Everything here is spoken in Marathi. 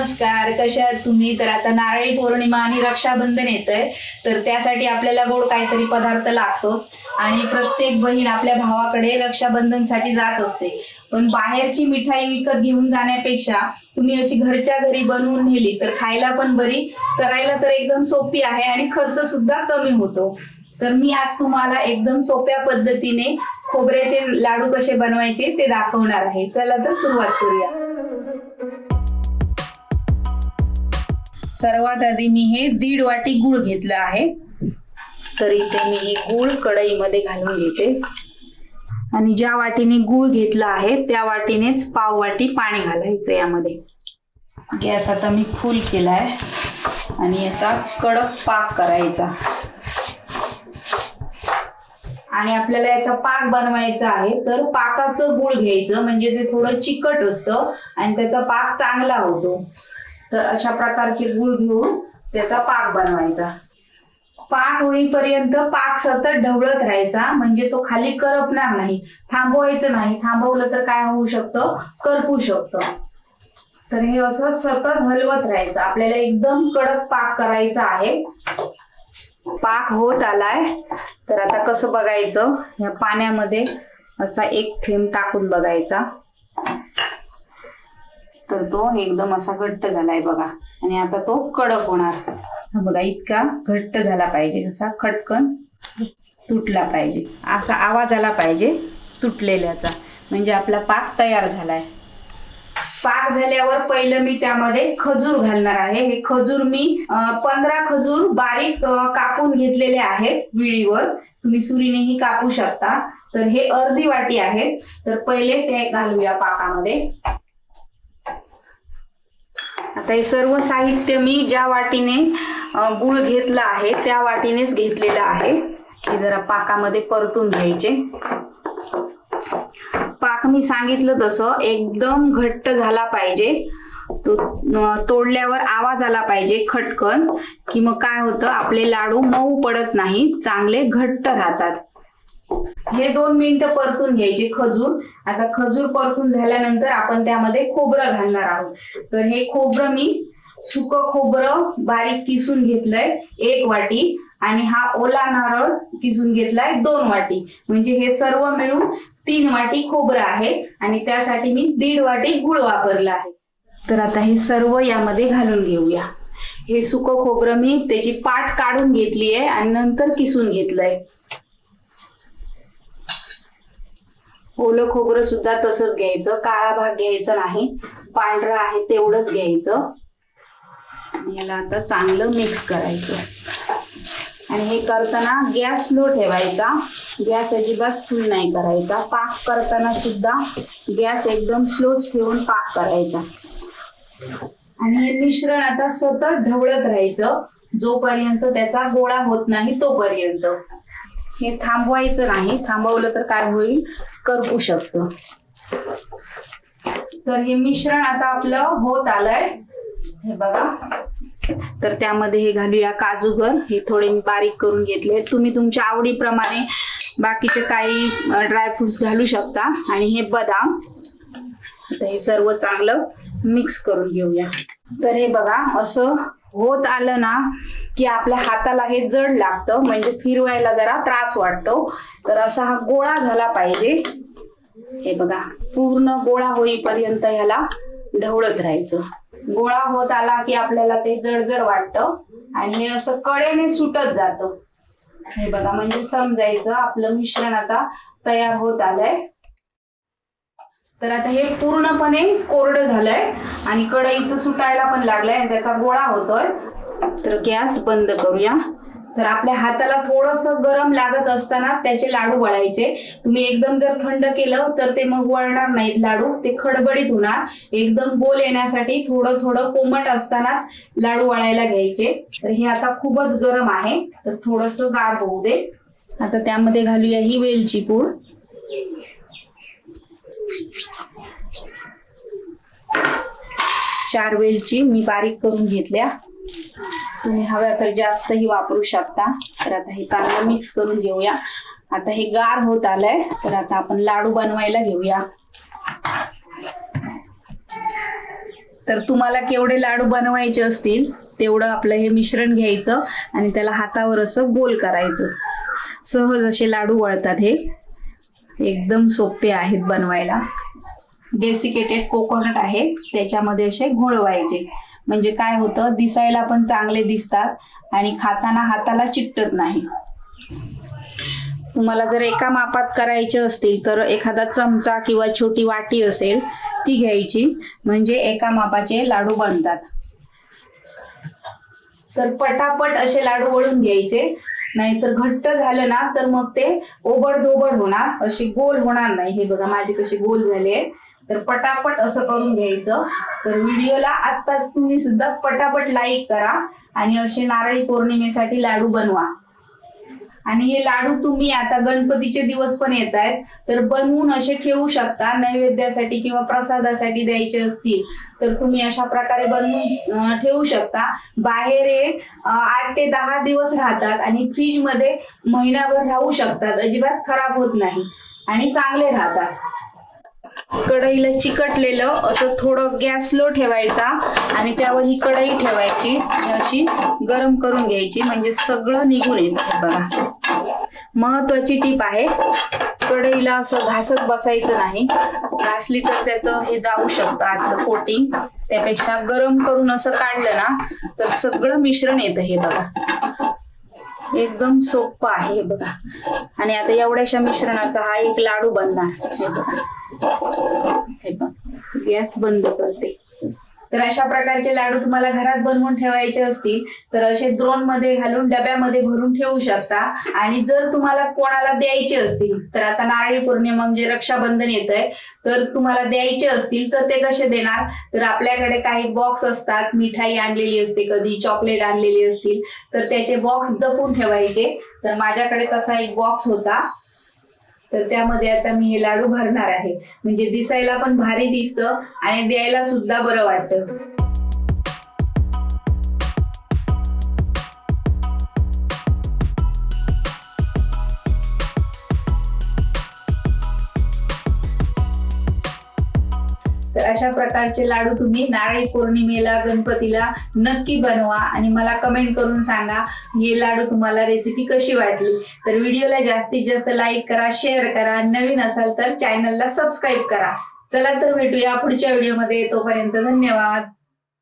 नमस्कार कशा आहात तुम्ही? तर आता नारळी पौर्णिमा आणि रक्षाबंधन येतंय. तर त्यासाठी आपल्याला गोड काहीतरी पदार्थ लागतोच. आणि प्रत्येक बहीण आपल्या भावाकडे रक्षाबंधनसाठी जात असते. पण बाहेरची मिठाई विकत घेऊन जाण्यापेक्षा तुम्ही अशी घरच्या घरी बनवून नेली तर खायला पण बरी करायला तर एकदम सोपी आहे आणि खर्च सुद्धा कमी होतो. तर मी आज तुम्हाला एकदम सोप्या पद्धतीने खोबऱ्याचे लाडू कसे बनवायचे ते दाखवणार आहे. चला तर सुरुवात करूया. सर्वात आधी मी हे दीड वाटी गुळ घेतलं आहे. तर इथे मी हे गुळ कढईमध्ये घालून घेते. आणि ज्या वाटीने गुळ घेतला आहे त्या वाटीनेच पाव वाटी पाणी घालायचं यामध्ये. गॅस आता मी फुल केलाय. आणि याचा कडक पाक करायचा. आणि आपल्याला याचा पाक बनवायचा आहे तर पाकाचं गुळ घ्यायचं. म्हणजे ते थोडं चिकट असतं आणि त्याचा पाक चांगला होतो. तर अशा प्रकारचे गुळ घेऊन त्याचा पाक बनवायचा. पाक होईपर्यंत पाक सतत ढवळत राहायचा. म्हणजे तो खाली करपणार नाही. थांबवायचं नाही. थांबवलं तर काय होऊ शकतं? करपू शकतं. तर हे असं सतत हलवत राहायचं. आपल्याला एकदम कडक पाक करायचा आहे. पाक होत आलाय. तर आता कसं बघायचं? ह्या पाण्यामध्ये असा एक थेंब टाकून बघायचा. तर तो एकदम असा घट्ट झालाय बघा. आणि आता तो कडक होणार. बघा इतका घट्ट झाला पाहिजे. असा खटकन तुटला पाहिजे. असा आवाज आला पाहिजे तुटलेल्याचा. म्हणजे आपला पाक तयार झालाय. पाक झाल्यावर पहिलं मी त्यामध्ये खजूर घालणार आहे. हे खजूर मी पंधरा खजूर बारीक कापून घेतलेले आहेत विळीवर. तुम्ही सुरीनेही कापू शकता. तर हे अर्धी वाटी आहेत तर पहिले ते घालूया पाकामध्ये. आता हे सर्व साहित्य मी ज्या वाटीने गुळ घेतला आहे त्या वाटीनेच घेतलेलं आहे. हे जरा पाकामध्ये परतून घ्यायचे. पाक मी सांगितलं तसं एकदम घट्ट झाला पाहिजे. तो तोडल्यावर आवाज आला पाहिजे खटकन की मग काय होतं आपले लाडू मऊ पडत नाही चांगले घट्ट राहतात. हे दोन मिनिटं परतून घ्यायचे खजूर. आता खजूर परतून झाल्यानंतर आपण त्यामध्ये खोबरं घालणार आहोत. तर हे खोबरं मी सुक खोबरं बारीक किसून घेतलंय एक वाटी आणि हा ओला नारळ किसून घेतलाय दोन वाटी. म्हणजे हे सर्व मिळून तीन वाटी खोबरं आहे आणि त्यासाठी मी दीड वाटी गुळ वापरला आहे. तर आता हे सर्व यामध्ये घालून घेऊया. हे सुक खोबरं मी त्याची पाट काढून घेतली आहे आणि नंतर किसून घेतलंय. ओलं खोबरं सुद्धा तसंच घ्यायचं. काळा भाग घ्यायचा नाही. पांढरं आहे तेवढंच घ्यायचं. याला आता चांगलं मिक्स करायचं. आणि हे करताना गॅस लो ठेवायचा. गॅस अजिबात फुल नाही करायचा. पाक करताना सुद्धा गॅस एकदम स्लोच ठेवून पाक करायचा. आणि हे मिश्रण आता सतत ढवळत राहायचं. जोपर्यंत त्याचा गोळा होत नाही तोपर्यंत. हे थांबवायचं नाही. थांबवलं तर काय होईल? करपू शकतं. तर हे मिश्रण आता आपलं होत आलंय. हे बघा. तर त्यामध्ये हे घालूया काजूगर हे थोडे मी बारीक करून घेतले. तुम्ही तुमच्या आवडीप्रमाणे बाकीचे काही ड्रायफ्रुट्स घालू शकता. आणि हे बदाम. आता हे सर्व चांगलं मिक्स करून घेऊया. तर हे बघा असं होत आलं ना की आपल्या हाताला हे जड लागतं म्हणजे फिरवायला जरा त्रास वाटतो. तर असा हा गोळा झाला पाहिजे. हे बघा पूर्ण गोळा होईपर्यंत ह्याला ढवळत राहायचं. गोळा होत आला की आपल्याला ते जडजड वाटतं आणि हे असं कडेने सुटत जातं. हे बघा म्हणजे समजायचं आपलं मिश्रण आता तयार होत आलंय. तर आता हे पूर्णपणे कोरडं झालंय आणि कढईचं सुटायला पण लागलंय आणि त्याचा गोळा होतोय. तर गॅस बंद करूया. तर आपल्या हाताला थोडस गरम लागत असताना त्याचे लाडू वळायचे. तुम्ही एकदम जर थंड केलं तर ते मग वळणार नाहीत लाडू. ते खडबडीत होणार. एकदम गोल येण्यासाठी थोडं थोडं कोमट असतानाच लाडू वळायला घ्यायचे. तर हे आता खूपच गरम आहे. तर थोडस गार होऊ दे. आता त्यामध्ये घालूया ही वेलची पूड. चार वेलची मी बारीक करून घेतल्या. तुम्ही हव्या तर जास्तही वापरू शकता. तर आता हे चांगलं मिक्स करून घेऊया. आता हे गार होत आलंय. तर आता आपण लाडू बनवायला घेऊया. तर तुम्हाला केवढे लाडू बनवायचे असतील तेवढं आपलं हे मिश्रण घ्यायचं आणि त्याला हातावर असं गोल करायचं. सहज असे लाडू वळतात हे. एकदम सोपे आहेत बनवायला. डेसिकेटेड कोकोनट आहे. त्याच्यामध्ये असे घोळवायचे म्हणजे काय होतं? दिसायला पण चांगले दिसतात आणि खाताना हाताला चिकटत नाही. तुम्हाला जर एका मापात करायचे असतील तर एखादा चमचा किंवा छोटी वाटी असेल ती घ्यायची. म्हणजे एका मापाचे लाडू बनतात. तर पटापट असे लाडू वळून घ्यायचे. नाहीतर घट्ट झालं ना तर मग ते ओबड धोबड होणार अशी गोल होणार नाही. हे बघा माझे कसे गोल झाले तर पटापट असं करून घ्यायचं. तर व्हिडिओला आत्ताच तुम्ही सुद्धा पटापट लाईक करा आणि असे नारळी पौर्णिमेसाठी लाडू बनवा. आणि हे लाडू तुम्ही आता गणपतीचे दिवस पण येत आहेत. तर बनवून असे ठेवू शकता नैवेद्यासाठी किंवा प्रसादासाठी द्यायचे असतील तर तुम्ही अशा प्रकारे बनवून ठेवू शकता. बाहेर हे आठ ते दहा दिवस राहतात आणि फ्रीजमध्ये महिनाभर राहू शकतात. अजिबात खराब होत नाही आणि चांगले राहतात. कढईला चिकटलेलं असं थोडं गॅस स्लो ठेवायचा आणि त्यावर ही कढई ठेवायची अशी गरम करून घ्यायची. म्हणजे सगळं निघून येतं बघा. महत्वाची टीप आहे. कढईला असं घासत बसायचं नाही. घासली तर त्याचं हे जाऊ शकतं आतलं कोटिंग त्यापेक्षा गरम करून असं काढलं ना तर सगळं मिश्रण येतं हे बघा. एकदम सोपं आहे हे बघा. आणि आता एवढ्याशा मिश्रणाचा हा एक लाडू बनणार. हे बघा. हे बघ. गॅस बंद करते. तर अशा प्रकारचे लाडू तुम्हाला घरात बनवून ठेवायचे असतील तर असे द्रोणमध्ये घालून डब्यामध्ये भरून ठेवू शकता. आणि जर तुम्हाला कोणाला द्यायचे असतील तर आता नारळी पौर्णिमा म्हणजे रक्षाबंधन येत आहे तर तुम्हाला द्यायचे असतील तर ते कसे देणार? तर आपल्याकडे काही बॉक्स असतात मिठाई आणलेली असते कधी चॉकलेट आणलेली असतील तर त्याचे बॉक्स जपून ठेवायचे. तर माझ्याकडे तसा एक बॉक्स होता. तर त्यामध्ये आता मी हे लाडू भरणार आहे. म्हणजे दिसायला पण भारी दिसतं आणि द्यायला सुद्धा बरं वाटतं. अशा प्रकारचे लाडू तुम्ही नारळी पौर्णिमेला गणपतीला नक्की बनवा आणि मला कमेंट करून सांगा हे लाडू तुम्हाला रेसिपी कशी वाटली? तर व्हिडिओला जास्तीत जास्त लाईक करा शेअर करा. नवीन असाल तर चॅनलला सबस्क्राईब करा. चला तर भेटूया पुढच्या व्हिडिओमध्ये तोपर्यंत धन्यवाद.